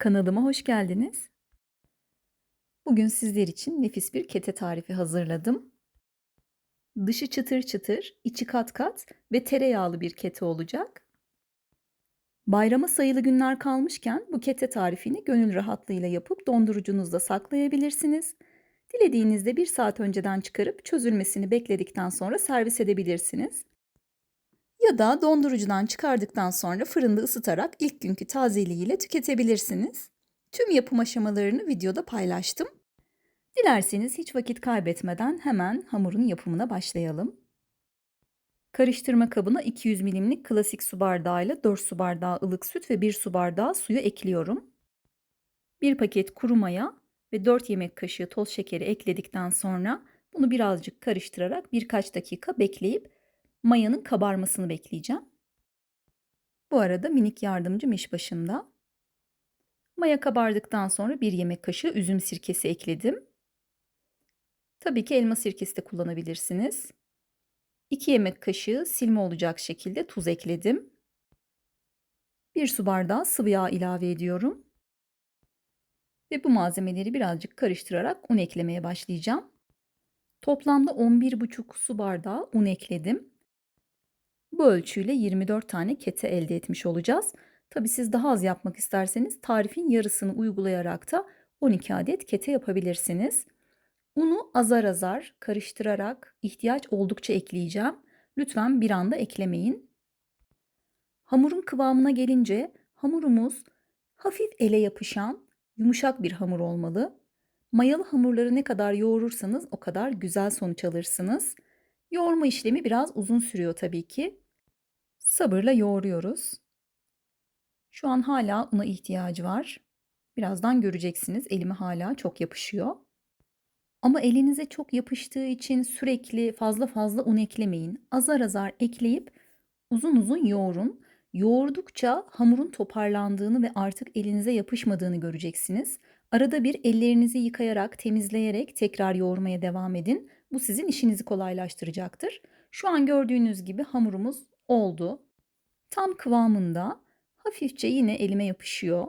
Kanalıma hoş geldiniz. Bugün sizler için nefis bir kete tarifi hazırladım. Dışı çıtır çıtır, içi kat kat ve tereyağlı bir kete olacak. Bayrama sayılı günler kalmışken bu kete tarifini gönül rahatlığıyla yapıp dondurucunuzda saklayabilirsiniz. Dilediğinizde bir saat önceden çıkarıp çözülmesini bekledikten sonra servis edebilirsiniz. Ya da dondurucudan çıkardıktan sonra fırında ısıtarak ilk günkü tazeliğiyle tüketebilirsiniz. Tüm yapım aşamalarını videoda paylaştım. Dilerseniz hiç vakit kaybetmeden hemen hamurun yapımına başlayalım. Karıştırma kabına 200 milimlik klasik su bardağıyla 4 su bardağı ılık süt ve 1 su bardağı suyu ekliyorum. 1 paket kuru maya ve 4 yemek kaşığı toz şekeri ekledikten sonra bunu birazcık karıştırarak birkaç dakika bekleyip mayanın kabarmasını bekleyeceğim. Bu arada minik yardımcım iş başında. Maya kabardıktan sonra bir yemek kaşığı üzüm sirkesi ekledim. Tabii ki elma sirkesi de kullanabilirsiniz. 2 yemek kaşığı silme olacak şekilde tuz ekledim. 1 su bardağı sıvı yağ ilave ediyorum. Ve bu malzemeleri birazcık karıştırarak un eklemeye başlayacağım. Toplamda 11,5 su bardağı un ekledim. Bu ölçüyle 24 tane kete elde etmiş olacağız. Tabi siz daha az yapmak isterseniz tarifin yarısını uygulayarak da 12 adet kete yapabilirsiniz. Unu azar azar karıştırarak ihtiyaç oldukça ekleyeceğim. Lütfen bir anda eklemeyin. Hamurun kıvamına gelince hamurumuz hafif ele yapışan yumuşak bir hamur olmalı. Mayalı hamurları ne kadar yoğurursanız o kadar güzel sonuç alırsınız. Yoğurma işlemi biraz uzun sürüyor tabii ki. Sabırla yoğuruyoruz. Şu an hala una ihtiyacı var. Birazdan göreceksiniz elime hala çok yapışıyor. Ama elinize çok yapıştığı için sürekli fazla fazla un eklemeyin. Azar azar ekleyip uzun uzun yoğurun. Yoğurdukça hamurun toparlandığını ve artık elinize yapışmadığını göreceksiniz. Arada bir ellerinizi yıkayarak, temizleyerek tekrar yoğurmaya devam edin. Bu sizin işinizi kolaylaştıracaktır. Şu an gördüğünüz gibi hamurumuz oldu. Tam kıvamında hafifçe yine elime yapışıyor.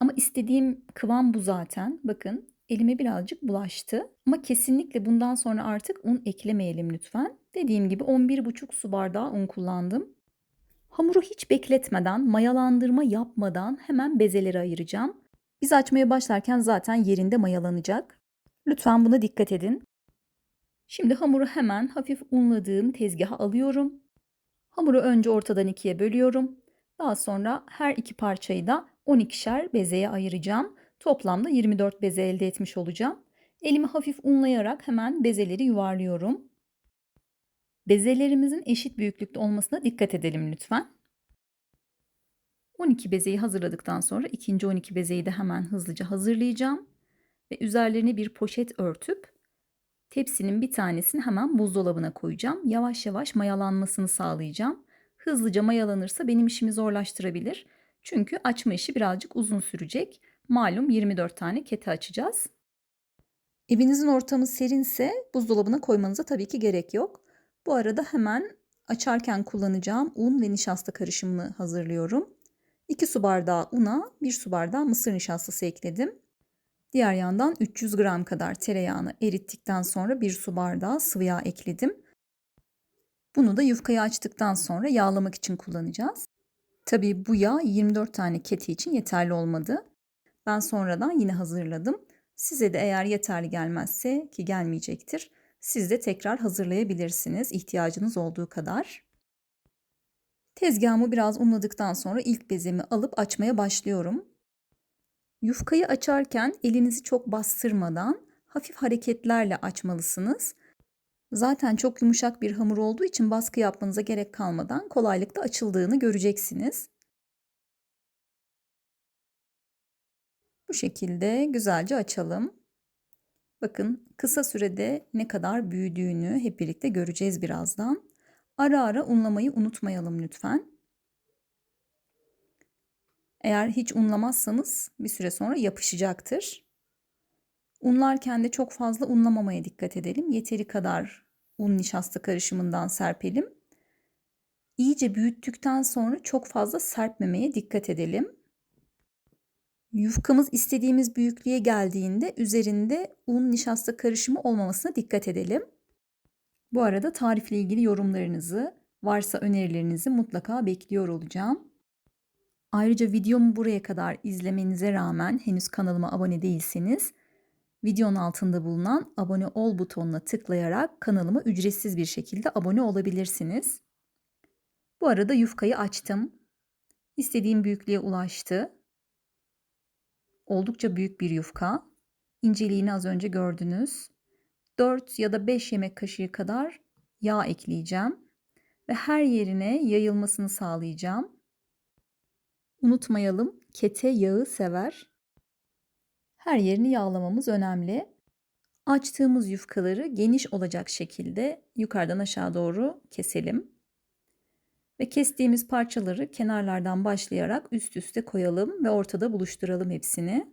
Ama istediğim kıvam bu zaten. Bakın elime birazcık bulaştı. Ama kesinlikle bundan sonra artık un eklemeyelim lütfen. Dediğim gibi 11,5 su bardağı un kullandım. Hamuru hiç bekletmeden, mayalandırma yapmadan hemen bezeleri ayıracağım. Biz açmaya başlarken zaten yerinde mayalanacak. Lütfen buna dikkat edin. Şimdi hamuru hemen hafif unladığım tezgaha alıyorum. Hamuru önce ortadan ikiye bölüyorum. Daha sonra her iki parçayı da 12'şer bezeye ayıracağım. Toplamda 24 beze elde etmiş olacağım. Elimi hafif unlayarak hemen bezeleri yuvarlıyorum. Bezelerimizin eşit büyüklükte olmasına dikkat edelim lütfen. 12 bezeyi hazırladıktan sonra ikinci 12 bezeyi de hemen hızlıca hazırlayacağım. Ve üzerlerine bir poşet örtüp Tepsinin bir tanesini hemen buzdolabına koyacağım. Yavaş yavaş mayalanmasını sağlayacağım. Hızlıca mayalanırsa benim işimi zorlaştırabilir. Çünkü açma işi birazcık uzun sürecek. Malum 24 tane kete açacağız. Evinizin ortamı serinse buzdolabına koymanıza tabii ki gerek yok. Bu arada hemen açarken kullanacağım un ve nişasta karışımını hazırlıyorum. 2 su bardağı una, 1 su bardağı mısır nişastası ekledim. Diğer yandan 300 gram kadar tereyağını erittikten sonra bir su bardağı sıvı yağ ekledim. Bunu da yufkayı açtıktan sonra yağlamak için kullanacağız. Tabii bu yağ 24 tane keti için yeterli olmadı. Ben sonradan yine hazırladım. Size de eğer yeterli gelmezse ki gelmeyecektir. Siz de tekrar hazırlayabilirsiniz ihtiyacınız olduğu kadar. Tezgahımı biraz unladıktan sonra ilk bezemi alıp açmaya başlıyorum. Yufkayı açarken elinizi çok bastırmadan hafif hareketlerle açmalısınız. Zaten çok yumuşak bir hamur olduğu için baskı yapmanıza gerek kalmadan kolaylıkla açıldığını göreceksiniz. Bu şekilde güzelce açalım. Bakın kısa sürede ne kadar büyüdüğünü hep birlikte göreceğiz birazdan. Ara ara unlamayı unutmayalım lütfen. Eğer hiç unlamazsanız bir süre sonra yapışacaktır. Unlarken de çok fazla unlamamaya dikkat edelim. Yeteri kadar un nişasta karışımından serpelim. İyice büyüttükten sonra çok fazla serpmemeye dikkat edelim. Yufkamız istediğimiz büyüklüğe geldiğinde üzerinde un nişasta karışımı olmamasına dikkat edelim. Bu arada tarifle ilgili yorumlarınızı, varsa önerilerinizi mutlaka bekliyor olacağım. Ayrıca videomu buraya kadar izlemenize rağmen henüz kanalıma abone değilseniz videonun altında bulunan abone ol butonuna tıklayarak kanalıma ücretsiz bir şekilde abone olabilirsiniz. Bu arada yufkayı açtım. İstediğim büyüklüğe ulaştı. Oldukça büyük bir yufka. İnceliğini az önce gördünüz. 4 ya da 5 yemek kaşığı kadar yağ ekleyeceğim ve her yerine yayılmasını sağlayacağım. Unutmayalım, kete yağı sever. Her yerini yağlamamız önemli. Açtığımız yufkaları geniş olacak şekilde yukarıdan aşağı doğru keselim. Ve kestiğimiz parçaları kenarlardan başlayarak üst üste koyalım ve ortada buluşturalım hepsini.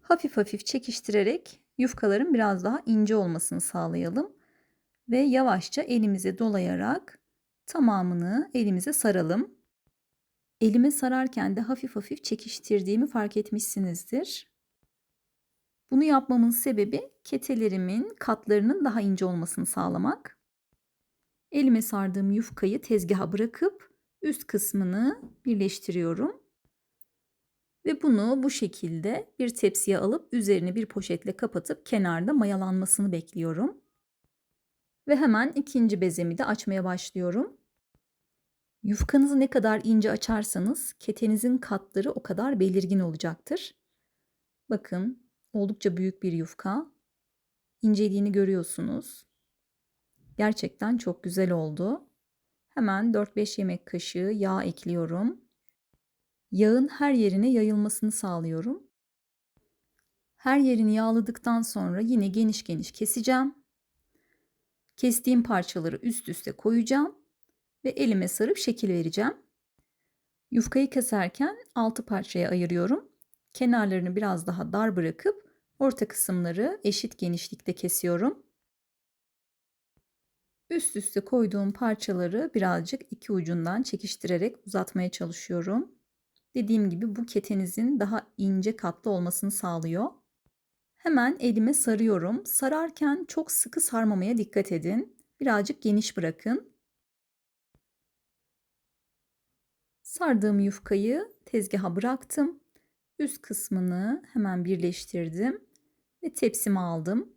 Hafif hafif çekiştirerek yufkaların biraz daha ince olmasını sağlayalım. Ve yavaşça elimize dolayarak tamamını elimize saralım. Elime sararken de hafif hafif çekiştirdiğimi fark etmişsinizdir. Bunu yapmamın sebebi ketelerimin katlarının daha ince olmasını sağlamak. Elime sardığım yufkayı tezgaha bırakıp üst kısmını birleştiriyorum. Ve bunu bu şekilde bir tepsiye alıp üzerini bir poşetle kapatıp kenarda mayalanmasını bekliyorum. Ve hemen ikinci bezemi de açmaya başlıyorum. Yufkanızı ne kadar ince açarsanız ketenizin katları o kadar belirgin olacaktır. Bakın oldukça büyük bir yufka. İnceliğini görüyorsunuz. Gerçekten çok güzel oldu. Hemen 4-5 yemek kaşığı yağ ekliyorum. Yağın her yerine yayılmasını sağlıyorum. Her yerini yağladıktan sonra yine geniş geniş keseceğim. Kestiğim parçaları üst üste koyacağım ve elime sarıp şekil vereceğim. Yufkayı keserken 6 parçaya ayırıyorum. Kenarlarını biraz daha dar bırakıp orta kısımları eşit genişlikte kesiyorum. Üst üste koyduğum parçaları birazcık iki ucundan çekiştirerek uzatmaya çalışıyorum. Dediğim gibi bu ketenizin daha ince katlı olmasını sağlıyor. Hemen elime sarıyorum. Sararken çok sıkı sarmamaya dikkat edin. Birazcık geniş bırakın. Sardığım yufkayı tezgaha bıraktım. Üst kısmını hemen birleştirdim ve tepsime aldım.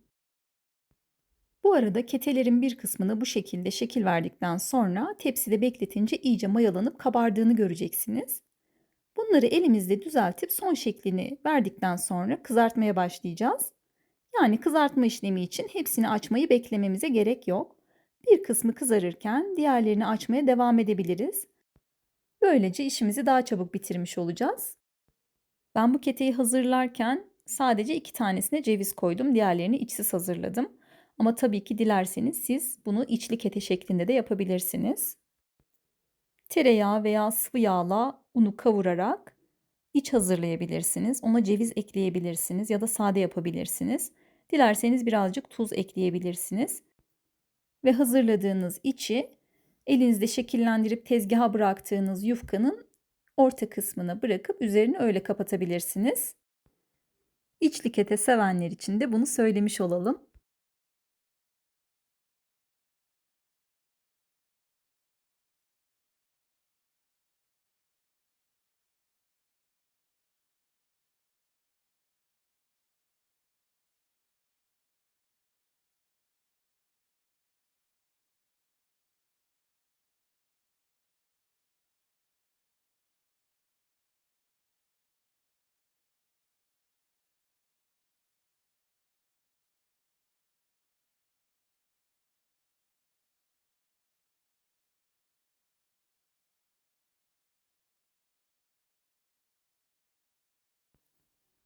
Bu arada ketelerin bir kısmını bu şekilde şekil verdikten sonra tepside bekletince iyice mayalanıp kabardığını göreceksiniz. Bunları elimizde düzeltip son şeklini verdikten sonra kızartmaya başlayacağız. Yani kızartma işlemi için hepsini açmayı beklememize gerek yok. Bir kısmı kızarırken diğerlerini açmaya devam edebiliriz. Böylece işimizi daha çabuk bitirmiş olacağız. Ben bu keteyi hazırlarken sadece iki tanesine ceviz koydum. Diğerlerini içsiz hazırladım. Ama tabii ki dilerseniz siz bunu içli kete şeklinde de yapabilirsiniz. Tereyağı veya sıvı yağla unu kavurarak iç hazırlayabilirsiniz. Ona ceviz ekleyebilirsiniz ya da sade yapabilirsiniz. Dilerseniz birazcık tuz ekleyebilirsiniz. Ve hazırladığınız içi elinizde şekillendirip tezgaha bıraktığınız yufkanın orta kısmına bırakıp üzerini öyle kapatabilirsiniz. İçli kete sevenler için de bunu söylemiş olalım.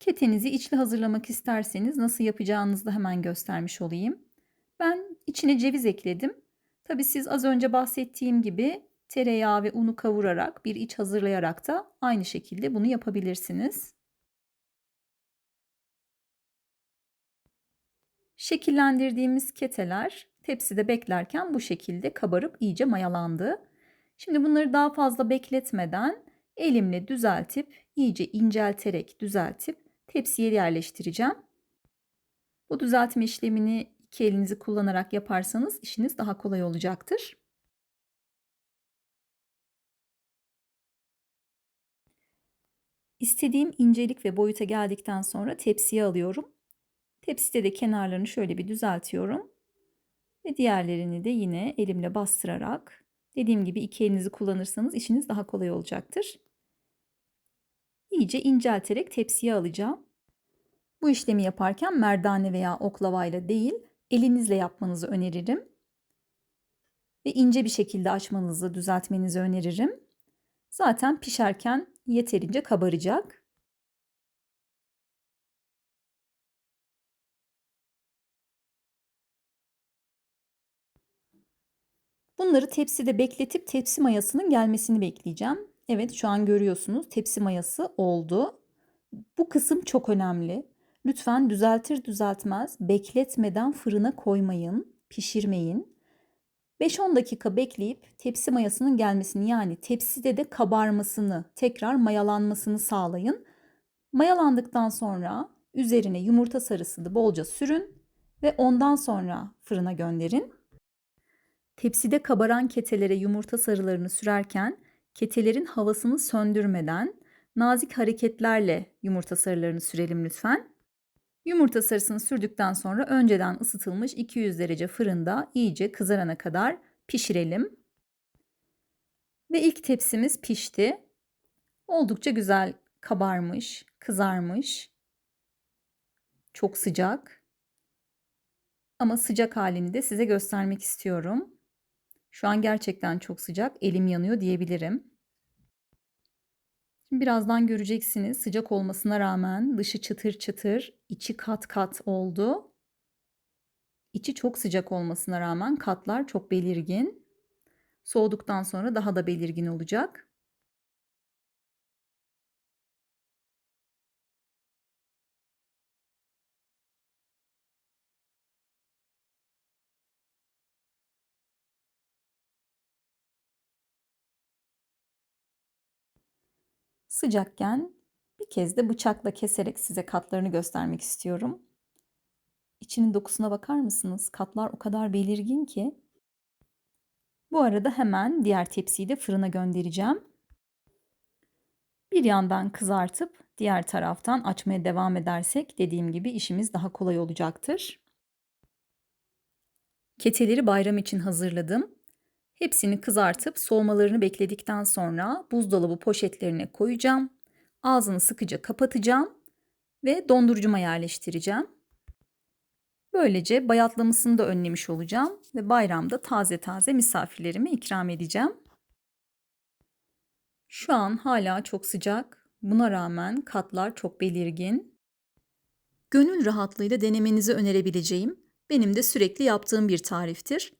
Ketenizi içli hazırlamak isterseniz nasıl yapacağınızı da hemen göstermiş olayım. Ben içine ceviz ekledim. Tabi siz az önce bahsettiğim gibi tereyağı ve unu kavurarak bir iç hazırlayarak da aynı şekilde bunu yapabilirsiniz. Şekillendirdiğimiz keteler tepside beklerken bu şekilde kabarıp iyice mayalandı. Şimdi bunları daha fazla bekletmeden elimle düzeltip iyice incelterek düzeltip tepsiye yerleştireceğim. Bu düzeltme işlemini iki elinizi kullanarak yaparsanız işiniz daha kolay olacaktır. İstediğim incelik ve boyuta geldikten sonra tepsiye alıyorum. Tepside de kenarlarını şöyle bir düzeltiyorum. Ve diğerlerini de yine elimle bastırarak dediğim gibi iki elinizi kullanırsanız işiniz daha kolay olacaktır. İyice incelterek tepsiye alacağım. Bu işlemi yaparken merdane veya oklavayla değil, elinizle yapmanızı öneririm. Ve ince bir şekilde açmanızı, düzeltmenizi öneririm. Zaten pişerken yeterince kabaracak. Bunları tepside bekletip tepsi mayasının gelmesini bekleyeceğim. Evet şu an görüyorsunuz tepsi mayası oldu. Bu kısım çok önemli. Lütfen düzeltir düzeltmez bekletmeden fırına koymayın, pişirmeyin. 5-10 dakika bekleyip tepsi mayasının gelmesini yani tepside de kabarmasını, tekrar mayalanmasını sağlayın. Mayalandıktan sonra üzerine yumurta sarısını bolca sürün ve ondan sonra fırına gönderin. Tepside kabaran ketelere yumurta sarılarını sürerken ketelerin havasını söndürmeden nazik hareketlerle yumurta sarılarını sürelim lütfen. Yumurta sarısını sürdükten sonra önceden ısıtılmış 200 derece fırında iyice kızarana kadar pişirelim. Ve ilk tepsimiz pişti. Oldukça güzel kabarmış, kızarmış. Çok sıcak. Ama sıcak halini de size göstermek istiyorum. Şu an gerçekten çok sıcak. Elim yanıyor diyebilirim. Şimdi birazdan göreceksiniz sıcak olmasına rağmen dışı çıtır çıtır, içi kat kat oldu. İçi çok sıcak olmasına rağmen katlar çok belirgin. Soğuduktan sonra daha da belirgin olacak. Sıcakken bir kez de bıçakla keserek size katlarını göstermek istiyorum. İçinin dokusuna bakar mısınız? Katlar o kadar belirgin ki. Bu arada hemen diğer tepsiyi de fırına göndereceğim. Bir yandan kızartıp diğer taraftan açmaya devam edersek dediğim gibi işimiz daha kolay olacaktır. Keteleri bayram için hazırladım. Hepsini kızartıp soğumalarını bekledikten sonra buzdolabı poşetlerine koyacağım. Ağzını sıkıca kapatacağım ve dondurucuma yerleştireceğim. Böylece bayatlamasını da önlemiş olacağım ve bayramda taze taze misafirlerime ikram edeceğim. Şu an hala çok sıcak. Buna rağmen katlar çok belirgin. Gönül rahatlığıyla denemenizi önerebileceğim, benim de sürekli yaptığım bir tariftir.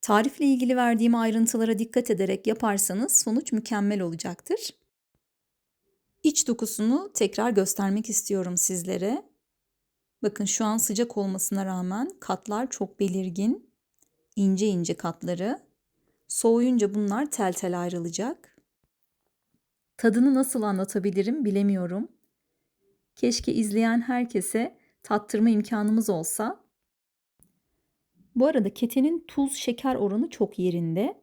Tarifle ilgili verdiğim ayrıntılara dikkat ederek yaparsanız sonuç mükemmel olacaktır. İç dokusunu tekrar göstermek istiyorum sizlere. Bakın şu an sıcak olmasına rağmen katlar çok belirgin. ince ince katları. Soğuyunca bunlar tel tel ayrılacak. Tadını nasıl anlatabilirim bilemiyorum. Keşke izleyen herkese tattırma imkanımız olsa bu arada ketenin tuz şeker oranı çok yerinde.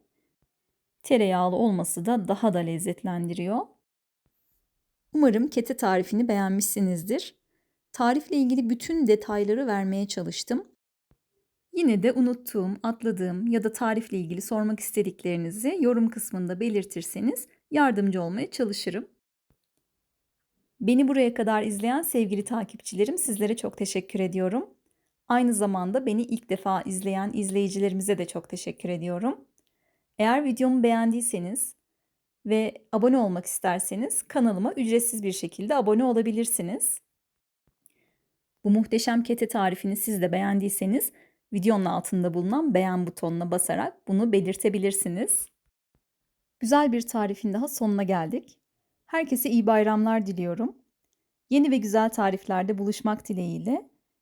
Tereyağlı olması da daha da lezzetlendiriyor. Umarım kete tarifini beğenmişsinizdir. Tarifle ilgili bütün detayları vermeye çalıştım. Yine de unuttuğum, atladığım ya da tarifle ilgili sormak istediklerinizi yorum kısmında belirtirseniz yardımcı olmaya çalışırım. Beni buraya kadar izleyen sevgili takipçilerim sizlere çok teşekkür ediyorum. Aynı zamanda beni ilk defa izleyen izleyicilerimize de çok teşekkür ediyorum. Eğer videomu beğendiyseniz ve abone olmak isterseniz kanalıma ücretsiz bir şekilde abone olabilirsiniz. Bu muhteşem kete tarifini siz de beğendiyseniz videonun altında bulunan beğen butonuna basarak bunu belirtebilirsiniz. Güzel bir tarifin daha sonuna geldik. Herkese iyi bayramlar diliyorum. Yeni ve güzel tariflerde buluşmak dileğiyle.